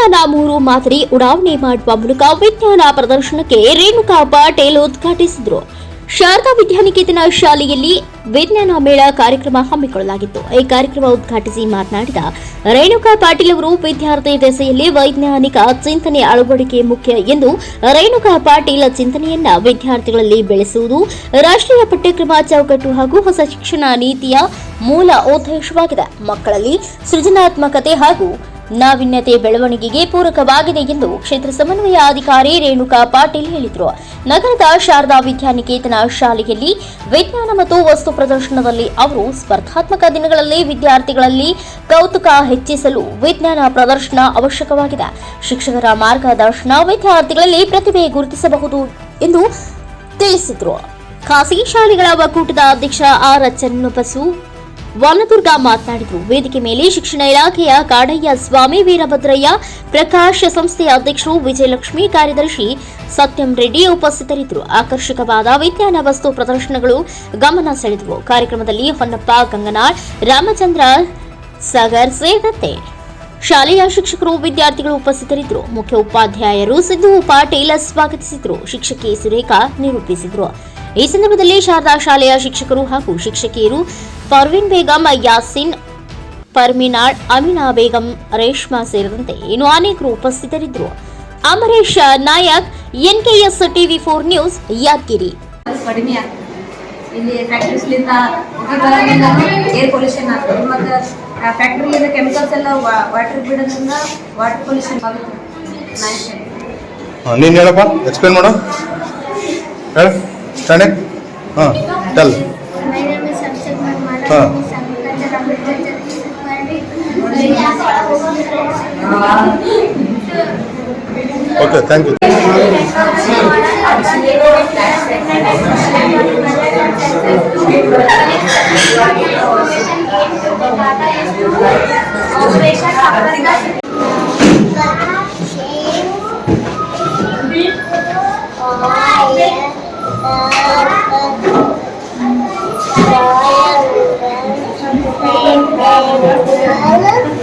ವಿಜ್ಞಾನ ಮೂರು ಮಾದರಿ ಉಡಾವಣೆ ಮಾಡುವ ಮೂಲಕ ವಿಜ್ಞಾನ ಪ್ರದರ್ಶನಕ್ಕೆ ರೇಣುಕಾ ಪಾಟೀಲ್ ಉದ್ಘಾಟಿಸಿದರು. ಶಾರದಾ ವಿದ್ಯಾನಿಕೇತನ ಶಾಲೆಯಲ್ಲಿ ವಿಜ್ಞಾನ ಮೇಳ ಕಾರ್ಯಕ್ರಮ ಹಮ್ಮಿಕೊಳ್ಳಲಾಗಿತ್ತು. ಈ ಕಾರ್ಯಕ್ರಮ ಉದ್ಘಾಟಿಸಿ ಮಾತನಾಡಿದ ರೇಣುಕಾ ಪಾಟೀಲ್ ಅವರು, ವಿದ್ಯಾರ್ಥಿ ದೆಸೆಯಲ್ಲಿ ವೈಜ್ಞಾನಿಕ ಚಿಂತನೆ ಅಳವಡಿಕೆ ಮುಖ್ಯ ಎಂದು ರೇಣುಕಾ ಪಾಟೀಲ್ ಚಿಂತನೆಯನ್ನ ವಿದ್ಯಾರ್ಥಿಗಳಲ್ಲಿ ಬೆಳೆಸುವುದು ರಾಷ್ಟ್ರೀಯ ಪಠ್ಯಕ್ರಮ ಚೌಕಟ್ಟು ಹಾಗೂ ಹೊಸ ಶಿಕ್ಷಣ ನೀತಿಯ ಮೂಲ ಉದ್ದೇಶವಾಗಿದೆ. ಮಕ್ಕಳಲ್ಲಿ ಸೃಜನಾತ್ಮಕತೆ ಹಾಗೂ ನಾವಿನ್ಯತೆ ಬೆಳವಣಿಗೆಗೆ ಪೂರಕವಾಗಿದೆ ಎಂದು ಕ್ಷೇತ್ರ ಸಮನ್ವಯ ಅಧಿಕಾರಿ ರೇಣುಕಾ ಪಾಟೀಲ್ ಹೇಳಿದರು. ನಗರದ ಶಾರದಾ ವಿದ್ಯಾನಿಕೇತನ ಶಾಲೆಯಲ್ಲಿ ವಿಜ್ಞಾನ ಮತ್ತು ವಸ್ತು ಪ್ರದರ್ಶನದಲ್ಲಿ ಅವರು ಸ್ಪರ್ಧಾತ್ಮಕ ದಿನಗಳಲ್ಲಿ ವಿದ್ಯಾರ್ಥಿಗಳಲ್ಲಿ ಕೌತುಕ ಹೆಚ್ಚಿಸಲು ವಿಜ್ಞಾನ ಪ್ರದರ್ಶನ ಅವಶ್ಯಕವಾಗಿದೆ. ಶಿಕ್ಷಕರ ಮಾರ್ಗದರ್ಶನ ವಿದ್ಯಾರ್ಥಿಗಳಲ್ಲಿ ಪ್ರತಿಭೆ ಗುರುತಿಸಬಹುದು ಎಂದು ತಿಳಿಸಿದರು. ಖಾಸಗಿ ಶಾಲೆಗಳ ಒಕ್ಕೂಟದ ಅಧ್ಯಕ್ಷ ಆರ್ ಚನ್ನಬಸು ವನದುರ್ಗ ಮಾತನಾಡಿದರು. ವೇದಿಕೆ ಮೇಲೆ ಶಿಕ್ಷಣ ಇಲಾಖೆಯ ಕಾಡಯ್ಯ ಸ್ವಾಮಿ ವೀರಭದ್ರಯ್ಯ, ಪ್ರಕಾಶ ಸಂಸ್ಥೆಯ ಅಧ್ಯಕ್ಷರು ವಿಜಯಲಕ್ಷ್ಮಿ ಕಾರ್ಯದರ್ಶಿ ಸತ್ಯಂ ರೆಡ್ಡಿ ಉಪಸ್ಥಿತರಿದ್ದರು. ಆಕರ್ಷಕವಾದ ವಿಜ್ಞಾನ ವಸ್ತು ಪ್ರದರ್ಶನಗಳು ಗಮನ ಸೆಳೆದವು. ಕಾರ್ಯಕ್ರಮದಲ್ಲಿ ಹೊನ್ನಪ್ಪ, ಗಂಗನಾಳ್, ರಾಮಚಂದ್ರ, ಸಾಗರ್ ಸೇರಿದಂತೆ ಶಾಲೆಯ ಶಿಕ್ಷಕರು, ವಿದ್ಯಾರ್ಥಿಗಳು ಉಪಸ್ಥಿತರಿದ್ದರು. ಮುಖ್ಯ ಉಪಾಧ್ಯಾಯರು ಸಿದ್ದು ಪಾಟೀಲ್ ಸ್ವಾಗತಿಸಿದರು. ಶಿಕ್ಷಕಿ ಸುರೇಖಾ ನಿರೂಪಿಸಿದರು. ಈ ಸಂದರ್ಭದಲ್ಲಿ ಶಾರದಾ ಶಾಲೆಯ ಶಿಕ್ಷಕರು ಹಾಗೂ ಶಿಕ್ಷಕಿಯರು ಪರ್ವಿನ್ ಬೇಗಂ ಯಾಸಿನ್ ಪರ್ಮಿನಾಳ್ ಅಮಿನಾ ಬೇಗಂ ರೇಷ್ಮಾ ಸೇರಿದಂತೆ ಇನ್ನು ಅನೇಕರು ಉಪಸ್ಥಿತರಿದ್ದರು. Amaresh Nayak NKS TV four news Yadgiri. ಇಲ್ಲಿ ಫ್ಯಾಕ್ಟ್ರೀಸ್ಲಿಂದ ಬರೋದ್ರಿಂದ ಏರ್ ಪೊಲ್ಯೂಷನ್ ಆಗ್ತದೆ. ಮತ್ತು ಫ್ಯಾಕ್ಟ್ರಿಲಿಂದ ಕೆಮಿಕಲ್ಸ್ ಎಲ್ಲ ವಾಟರ್ ಬಿಡೋದ್ರಿಂದ ವಾಟರ್ ಪೊಲ್ಯೂಷನ್ ಆಗುತ್ತೆ. ನಾಯಿಸ್ ನೀನು ಹೇಳಪ್ಪ ಎಕ್ಸ್ಪ್ಲೇನ್ ಮಾಡು. ಹೇಳ. ಸ್ಟ್ಯಾಂಡಿಂಗ್ ಹಾಂ tell My name is Abhishek Marmala. Huh. My name is Agriculture Agriculture okay thank you Operation 감사합니다.